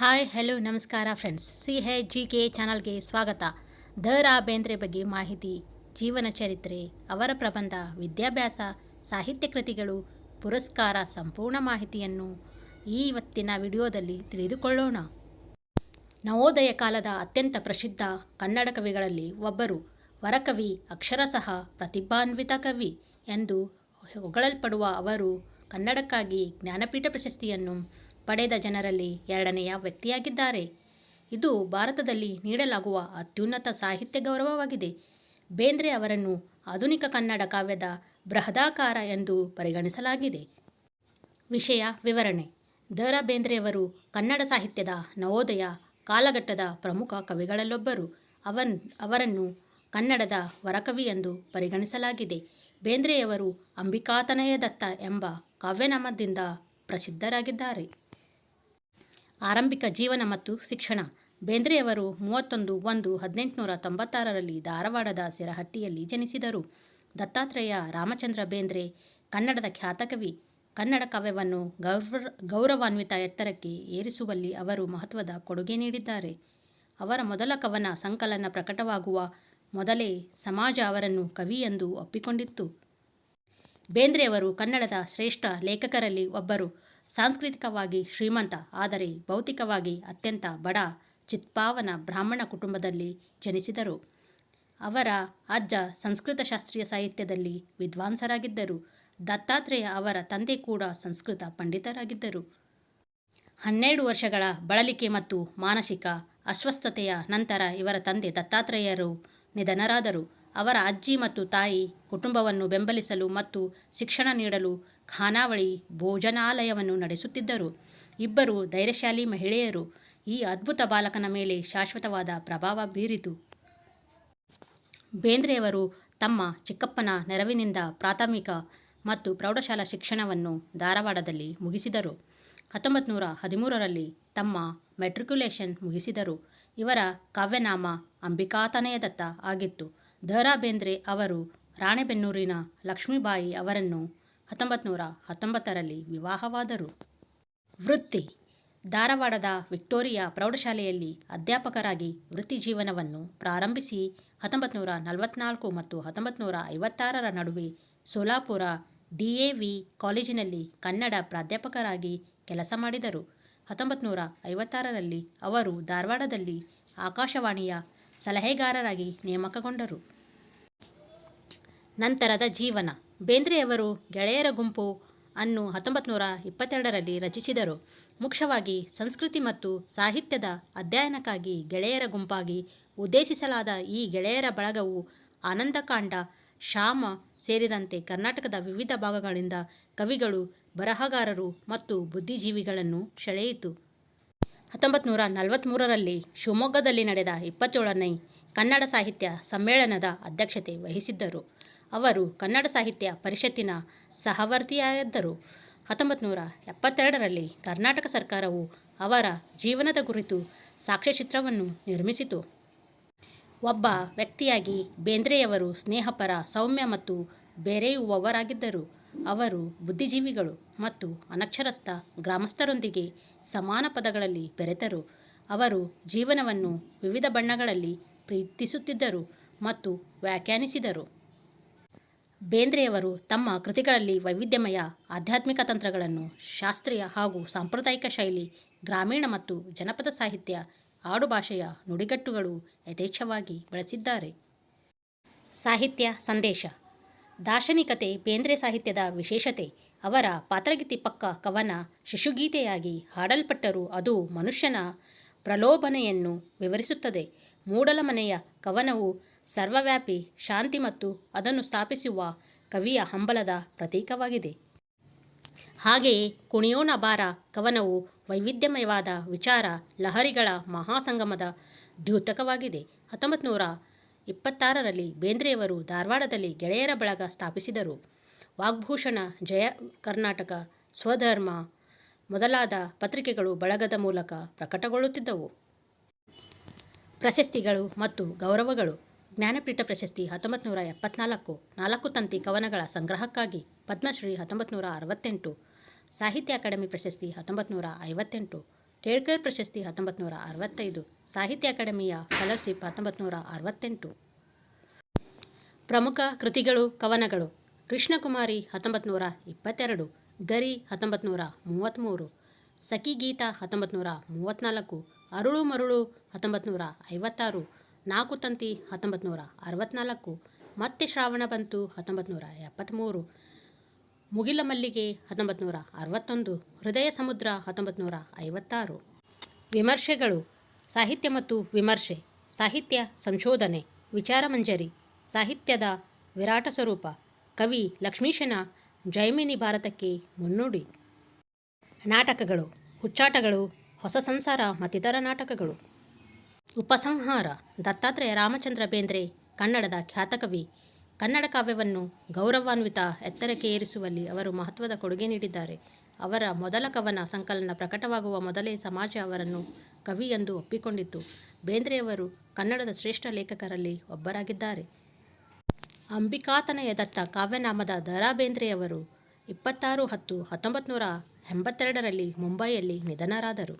Hi, hello, ನಮಸ್ಕಾರ friends C ಹೆ G K ಚಾನಲ್ಗೆ ಸ್ವಾಗತ. ದ ರಾ ಬೇಂದ್ರೆ ಬಗ್ಗೆ ಮಾಹಿತಿ, ಜೀವನ ಚರಿತ್ರೆ, ಅವರ ಪ್ರಬಂಧ, ವಿದ್ಯಾಭ್ಯಾಸ, ಸಾಹಿತ್ಯ ಕೃತಿಗಳು, ಪುರಸ್ಕಾರ ಸಂಪೂರ್ಣ ಮಾಹಿತಿಯನ್ನು ಈ ಇವತ್ತಿನ ವಿಡಿಯೋದಲ್ಲಿ ತಿಳಿದುಕೊಳ್ಳೋಣ. ನವೋದಯ ಕಾಲದ ಅತ್ಯಂತ ಪ್ರಸಿದ್ಧ ಕನ್ನಡ ಕವಿಗಳಲ್ಲಿ ಒಬ್ಬರು ವರಕವಿ, ಅಕ್ಷರಶಃ ಪ್ರತಿಭಾನ್ವಿತ ಕವಿ ಎಂದು ಹೊಗಳಲ್ಪಡುವ ಅವರು ಕನ್ನಡಕ್ಕಾಗಿ ಜ್ಞಾನಪೀಠ ಪ್ರಶಸ್ತಿಯನ್ನು ಪಡೆದ ಜನರಲ್ಲಿ ಎರಡನೆಯ ವ್ಯಕ್ತಿಯಾಗಿದ್ದಾರೆ. ಇದು ಭಾರತದಲ್ಲಿ ನೀಡಲಾಗುವ ಅತ್ಯುನ್ನತ ಸಾಹಿತ್ಯ ಗೌರವವಾಗಿದೆ. ಬೇಂದ್ರೆ ಅವರನ್ನು ಆಧುನಿಕ ಕನ್ನಡ ಕಾವ್ಯದ ಬೃಹದಾಕಾರ ಎಂದು ಪರಿಗಣಿಸಲಾಗಿದೆ. ವಿಷಯ ವಿವರಣೆ. ದ ರಾ ಬೇಂದ್ರೆಯವರು ಕನ್ನಡ ಸಾಹಿತ್ಯದ ನವೋದಯ ಕಾಲಘಟ್ಟದ ಪ್ರಮುಖ ಕವಿಗಳಲ್ಲೊಬ್ಬರು. ಅವನ್, ಅವರನ್ನು ಕನ್ನಡದ ವರಕವಿ ಎಂದು ಪರಿಗಣಿಸಲಾಗಿದೆ. ಬೇಂದ್ರೆಯವರು ಅಂಬಿಕಾತನಯ ದತ್ತ ಎಂಬ ಕಾವ್ಯನಾಮದಿಂದ ಪ್ರಸಿದ್ಧರಾಗಿದ್ದಾರೆ. ಆರಂಭಿಕ ಜೀವನ ಮತ್ತು ಶಿಕ್ಷಣ. ಬೇಂದ್ರೆಯವರು ಮೂವತ್ತೊಂದು ಒಂದು ಹದಿನೆಂಟುನೂರ ತೊಂಬತ್ತಾರರಲ್ಲಿ ಧಾರವಾಡದ ಸಿರಹಟ್ಟಿಯಲ್ಲಿ ಜನಿಸಿದರು. ದತ್ತಾತ್ರೇಯ ರಾಮಚಂದ್ರ ಬೇಂದ್ರೆ, ಕನ್ನಡದ ಖ್ಯಾತ ಕವಿ. ಕನ್ನಡ ಕಾವ್ಯವನ್ನು ಗೌರವ ಗೌರವಾನ್ವಿತ ಎತ್ತರಕ್ಕೆ ಏರಿಸುವಲ್ಲಿ ಅವರು ಮಹತ್ವದ ಕೊಡುಗೆ ನೀಡಿದ್ದಾರೆ. ಅವರ ಮೊದಲ ಕವನ ಸಂಕಲನ ಪ್ರಕಟವಾಗುವ ಮೊದಲೇ ಸಮಾಜ ಅವರನ್ನು ಕವಿ ಎಂದು ಒಪ್ಪಿಕೊಂಡಿತ್ತು. ಬೇಂದ್ರೆಯವರು ಕನ್ನಡದ ಶ್ರೇಷ್ಠ ಲೇಖಕರಲ್ಲಿ ಒಬ್ಬರು. ಸಾಂಸ್ಕೃತಿಕವಾಗಿ ಶ್ರೀಮಂತ, ಆದರೆ ಭೌತಿಕವಾಗಿ ಅತ್ಯಂತ ಬಡ ಚಿತ್ಪಾವನ ಬ್ರಾಹ್ಮಣ ಕುಟುಂಬದಲ್ಲಿ ಜನಿಸಿದರು. ಅವರ ಅಜ್ಜ ಸಂಸ್ಕೃತ ಶಾಸ್ತ್ರೀಯ ಸಾಹಿತ್ಯದಲ್ಲಿ ವಿದ್ವಾಂಸರಾಗಿದ್ದರು. ದತ್ತಾತ್ರೇಯ ಅವರ ತಂದೆ ಕೂಡ ಸಂಸ್ಕೃತ ಪಂಡಿತರಾಗಿದ್ದರು. ಹನ್ನೆರಡು ವರ್ಷಗಳ ಬಳಲಿಕೆ ಮತ್ತು ಮಾನಸಿಕ ಅಸ್ವಸ್ಥತೆಯ ನಂತರ ಇವರ ತಂದೆ ದತ್ತಾತ್ರೇಯರು ನಿಧನರಾದರು. ಅವರ ಅಜ್ಜಿ ಮತ್ತು ತಾಯಿ ಕುಟುಂಬವನ್ನು ಬೆಂಬಲಿಸಲು ಮತ್ತು ಶಿಕ್ಷಣ ನೀಡಲು ಖಾನಾವಳಿ ಭೋಜನಾಲಯವನ್ನು ನಡೆಸುತ್ತಿದ್ದರು. ಇಬ್ಬರು ಧೈರ್ಯಶಾಲಿ ಮಹಿಳೆಯರು ಈ ಅದ್ಭುತ ಬಾಲಕನ ಮೇಲೆ ಶಾಶ್ವತವಾದ ಪ್ರಭಾವ ಬೀರಿತು. ಬೇಂದ್ರೆಯವರು ತಮ್ಮ ಚಿಕ್ಕಪ್ಪನ ನೆರವಿನಿಂದ ಪ್ರಾಥಮಿಕ ಮತ್ತು ಪ್ರೌಢಶಾಲಾ ಶಿಕ್ಷಣವನ್ನು ಧಾರವಾಡದಲ್ಲಿ ಮುಗಿಸಿದರು. ಹತ್ತೊಂಬತ್ತು ನೂರ ಹದಿಮೂರರಲ್ಲಿ ತಮ್ಮ ಮೆಟ್ರಿಕ್ಯುಲೇಷನ್ ಮುಗಿಸಿದರು. ಇವರ ಕಾವ್ಯನಾಮ ಅಂಬಿಕಾತನಯದತ್ತ ಆಗಿತ್ತು. ದ ಬೇಂದ್ರೆ ಅವರು ರಾಣೆಬೆನ್ನೂರಿನ ಲಕ್ಷ್ಮೀಬಾಯಿ ಅವರನ್ನು ಹತ್ತೊಂಬತ್ತು ನೂರ ಹತ್ತೊಂಬತ್ತರಲ್ಲಿ ವಿವಾಹವಾದರು. ವೃತ್ತಿ. ಧಾರವಾಡದ ವಿಕ್ಟೋರಿಯಾ ಪ್ರೌಢಶಾಲೆಯಲ್ಲಿ ಅಧ್ಯಾಪಕರಾಗಿ ವೃತ್ತಿ ಜೀವನವನ್ನು ಪ್ರಾರಂಭಿಸಿ ಹತ್ತೊಂಬತ್ತು ನೂರ ನಲವತ್ತ್ನಾಲ್ಕು ಮತ್ತು ಹತ್ತೊಂಬತ್ತು ನೂರ ಐವತ್ತಾರರ ನಡುವೆ ಸೋಲಾಪುರ ಡಿ ಎ ವಿ ಕಾಲೇಜಿನಲ್ಲಿ ಕನ್ನಡ ಪ್ರಾಧ್ಯಾಪಕರಾಗಿ ಕೆಲಸ ಮಾಡಿದರು. ಹತ್ತೊಂಬತ್ತು ನೂರ ಐವತ್ತಾರರಲ್ಲಿ ಅವರು ಧಾರವಾಡದಲ್ಲಿ ಆಕಾಶವಾಣಿಯ ಸಲಹೆಗಾರರಾಗಿ ನೇಮಕಗೊಂಡರು. ನಂತರದ ಜೀವನ. ಬೇಂದ್ರೆಯವರು ಗೆಳೆಯರ ಗುಂಪು ಅನ್ನು ಹತ್ತೊಂಬತ್ತು ನೂರ ಇಪ್ಪತ್ತೆರಡರಲ್ಲಿ ರಚಿಸಿದರು. ಮುಖ್ಯವಾಗಿ ಸಂಸ್ಕೃತಿ ಮತ್ತು ಸಾಹಿತ್ಯದ ಅಧ್ಯಯನಕ್ಕಾಗಿ ಗೆಳೆಯರ ಗುಂಪಾಗಿ ಉದ್ದೇಶಿಸಲಾದ ಈ ಗೆಳೆಯರ ಬಳಗವು ಆನಂದಕಾಂಡ ಶಾಮ ಸೇರಿದಂತೆ ಕರ್ನಾಟಕದ ವಿವಿಧ ಭಾಗಗಳಿಂದ ಕವಿಗಳು, ಬರಹಗಾರರು ಮತ್ತು ಬುದ್ಧಿಜೀವಿಗಳನ್ನು ಸೆಳೆಯಿತು. ಹತ್ತೊಂಬತ್ತು ನೂರ ನಲವತ್ತ್ಮೂರರಲ್ಲಿ ಶಿವಮೊಗ್ಗದಲ್ಲಿ ನಡೆದ ಇಪ್ಪತ್ತೇಳನೇ ಕನ್ನಡ ಸಾಹಿತ್ಯ ಸಮ್ಮೇಳನದ ಅಧ್ಯಕ್ಷತೆ ವಹಿಸಿದ್ದರು. ಅವರು ಕನ್ನಡ ಸಾಹಿತ್ಯ ಪರಿಷತ್ತಿನ ಸಹವರ್ತಿಯಾಗಿದ್ದರು. ಹತ್ತೊಂಬತ್ತು ನೂರ ಎಪ್ಪತ್ತೆರಡರಲ್ಲಿ ಕರ್ನಾಟಕ ಸರ್ಕಾರವು ಅವರ ಜೀವನದ ಕುರಿತು ಸಾಕ್ಷ್ಯಚಿತ್ರವನ್ನು ನಿರ್ಮಿಸಿತು. ಒಬ್ಬ ವ್ಯಕ್ತಿಯಾಗಿ ಬೇಂದ್ರೆಯವರು ಸ್ನೇಹಪರ, ಸೌಮ್ಯ ಮತ್ತು ಬೇರೆಯುವವರಾಗಿದ್ದರು. ಅವರು ಬುದ್ಧಿಜೀವಿಗಳು ಮತ್ತು ಅನಕ್ಷರಸ್ಥ ಗ್ರಾಮಸ್ಥರೊಂದಿಗೆ ಸಮಾನ ಪದಗಳಲ್ಲಿ ಬೆರೆತರು. ಅವರು ಜೀವನವನ್ನು ವಿವಿಧ ಬಣ್ಣಗಳಲ್ಲಿ ಪ್ರೀತಿಸುತ್ತಿದ್ದರು ಮತ್ತು ವ್ಯಾಖ್ಯಾನಿಸಿದರು. ಬೇಂದ್ರೆಯವರು ತಮ್ಮ ಕೃತಿಗಳಲ್ಲಿ ವೈವಿಧ್ಯಮಯ ಆಧ್ಯಾತ್ಮಿಕ ತಂತ್ರಗಳನ್ನು ಶಾಸ್ತ್ರೀಯ ಹಾಗೂ ಸಾಂಪ್ರದಾಯಿಕ ಶೈಲಿ, ಗ್ರಾಮೀಣ ಮತ್ತು ಜನಪದ ಸಾಹಿತ್ಯ ಆಡುಭಾಷೆಯ ನುಡಿಗಟ್ಟುಗಳು ಯಥೇಚ್ಛವಾಗಿ ಬಳಸಿದ್ದಾರೆ. ಸಾಹಿತ್ಯ ಸಂದೇಶ ದಾರ್ಶನಿಕತೆ ಬೇಂದ್ರೆ ಸಾಹಿತ್ಯದ ವಿಶೇಷತೆ, ಅವರ ಪಾತ್ರಗಿತಿ ಪಕ್ಕ ಕವನ, ಶಿಶುಗೀತೆಯಾಗಿ ಹಾಡಲ್ಪಟ್ಟರೂ ಅದು ಮನುಷ್ಯನ ಪ್ರಲೋಭನೆಯನ್ನು ವಿವರಿಸುತ್ತದೆ. ಮೂಡಲಮನೆಯ ಕವನವು ಸರ್ವವ್ಯಾಪಿ, ಶಾಂತಿ ಮತ್ತು ಅದನ್ನು ಸ್ಥಾಪಿಸುವ ಕವಿಯ ಹಂಬಲದ ಪ್ರತೀಕವಾಗಿದೆ. ಹಾಗೆಯೇ ಕುಣಿಯೋಣ ಬಾರ ಕವನವು ವೈವಿಧ್ಯಮಯವಾದ ವಿಚಾರ, ಲಹರಿಗಳ ಮಹಾಸಂಗಮದ ದ್ಯೋತಕವಾಗಿದೆ. ಹತ್ತೊಂಬತ್ತು ನೂರ ಇಪ್ಪತ್ತಾರರಲ್ಲಿ ಬೇಂದ್ರೆಯವರು ಧಾರವಾಡದಲ್ಲಿ ಗೆಳೆಯರ ಬಳಗ ಸ್ಥಾಪಿಸಿದರು. ವಾಗ್ಭೂಷಣ, ಜಯ ಕರ್ನಾಟಕ, ಸ್ವಧರ್ಮ ಮೊದಲಾದ ಪತ್ರಿಕೆಗಳು ಬಳಗದ ಮೂಲಕ ಪ್ರಕಟಗೊಳ್ಳುತ್ತಿದ್ದವು. ಪ್ರಶಸ್ತಿಗಳು ಮತ್ತು ಗೌರವಗಳು. ಜ್ಞಾನಪೀಠ ಪ್ರಶಸ್ತಿ ಹತ್ತೊಂಬತ್ತು ನೂರ ಎಪ್ಪತ್ನಾಲ್ಕು, ನಾಲ್ಕು ತಂತಿ ಕವನಗಳ ಸಂಗ್ರಹಕ್ಕಾಗಿ ಪದ್ಮಶ್ರೀ ಹತ್ತೊಂಬತ್ತು ನೂರ ಅರವತ್ತೆಂಟು, ಸಾಹಿತ್ಯ ಅಕಾಡೆಮಿ ಪ್ರಶಸ್ತಿ ಹತ್ತೊಂಬತ್ತು ನೂರ ಐವತ್ತೆಂಟು ಕೇಳ್ಕರ್ ಪ್ರಶಸ್ತಿ ಹತ್ತೊಂಬತ್ತು ನೂರ ಅರವತ್ತೈದು, ಸಾಹಿತ್ಯ ಅಕಾಡೆಮಿಯ ಫೆಲೋಶಿಪ್ ಹತ್ತೊಂಬತ್ತು ನೂರ ಅರವತ್ತೆಂಟು. ಪ್ರಮುಖ ಕೃತಿಗಳು, ಕವನಗಳು. ಕೃಷ್ಣಕುಮಾರಿ ಹತ್ತೊಂಬತ್ತು ನೂರ ಇಪ್ಪತ್ತೆರಡು, ಗರಿ ಹತ್ತೊಂಬತ್ತು ನೂರ ಮೂವತ್ತ್ಮೂರು ಸಖಿ ಗೀತ ಹತ್ತೊಂಬತ್ತು ನೂರ ಮೂವತ್ತ್ನಾಲ್ಕು ಅರುಳು ಮರುಳು ಹತ್ತೊಂಬತ್ತು ನೂರ ಐವತ್ತಾರು, ನಾಲ್ಕು ತಂತಿ ಹತ್ತೊಂಬತ್ತು ನೂರ ಅರವತ್ತ್ನಾಲ್ಕು ಮತ್ತೆ ಶ್ರಾವಣ ಬಂತು ಹತ್ತೊಂಬತ್ತು ನೂರ ಎಪ್ಪತ್ತ್ಮೂರು ಮುಗಿಲ ಮಲ್ಲಿಗೆ ಹತ್ತೊಂಬತ್ತು ನೂರ ಅರವತ್ತೊಂದು, ಹೃದಯ ಸಮುದ್ರ ಹತ್ತೊಂಬತ್ತು ನೂರ ಐವತ್ತಾರು. ವಿಮರ್ಶೆಗಳು, ಸಾಹಿತ್ಯ ಮತ್ತು ವಿಮರ್ಶೆ, ಸಾಹಿತ್ಯ ಸಂಶೋಧನೆ ವಿಚಾರಮಂಜರಿ ಸಾಹಿತ್ಯದ ವಿರಾಟ ಸ್ವರೂಪ, ಕವಿ ಲಕ್ಷ್ಮೀಶನ ಜೈಮಿನಿ ಭಾರತಕ್ಕೆ ಮುನ್ನುಡಿ. ನಾಟಕಗಳು, ಹುಚ್ಚಾಟಗಳು, ಹೊಸ ಸಂಸಾರ ಮತ್ತಿತರ ನಾಟಕಗಳು. ಉಪಸಂಹಾರ, ದತ್ತಾತ್ರೇಯ ರಾಮಚಂದ್ರ ಬೇಂದ್ರೆ, ಕನ್ನಡದ ಖ್ಯಾತ ಕವಿ ಕನ್ನಡ ಕಾವ್ಯವನ್ನು ಗೌರವಾನ್ವಿತ ಎತ್ತರಕ್ಕೆ ಏರಿಸುವಲ್ಲಿ ಅವರು ಮಹತ್ವದ ಕೊಡುಗೆ ನೀಡಿದ್ದಾರೆ. ಅವರ ಮೊದಲ ಕವನ ಸಂಕಲನ ಪ್ರಕಟವಾಗುವ ಮೊದಲೇ ಸಮಾಜ ಅವರನ್ನು ಕವಿ ಎಂದು ಒಪ್ಪಿಕೊಂಡಿತ್ತು. ಬೇಂದ್ರೆಯವರು ಕನ್ನಡದ ಶ್ರೇಷ್ಠ ಲೇಖಕರಲ್ಲಿ ಒಬ್ಬರಾಗಿದ್ದಾರೆ. ಅಂಬಿಕಾತನಯ ದತ್ತ ಕಾವ್ಯನಾಮದ ದ.ರಾ ಬೇಂದ್ರೆಯವರು ಇಪ್ಪತ್ತಾರು ಹತ್ತು ಹತ್ತೊಂಬತ್ತು ನೂರ ಎಂಬತ್ತೆರಡರಲ್ಲಿ ಮುಂಬೈಯಲ್ಲಿ ನಿಧನರಾದರು.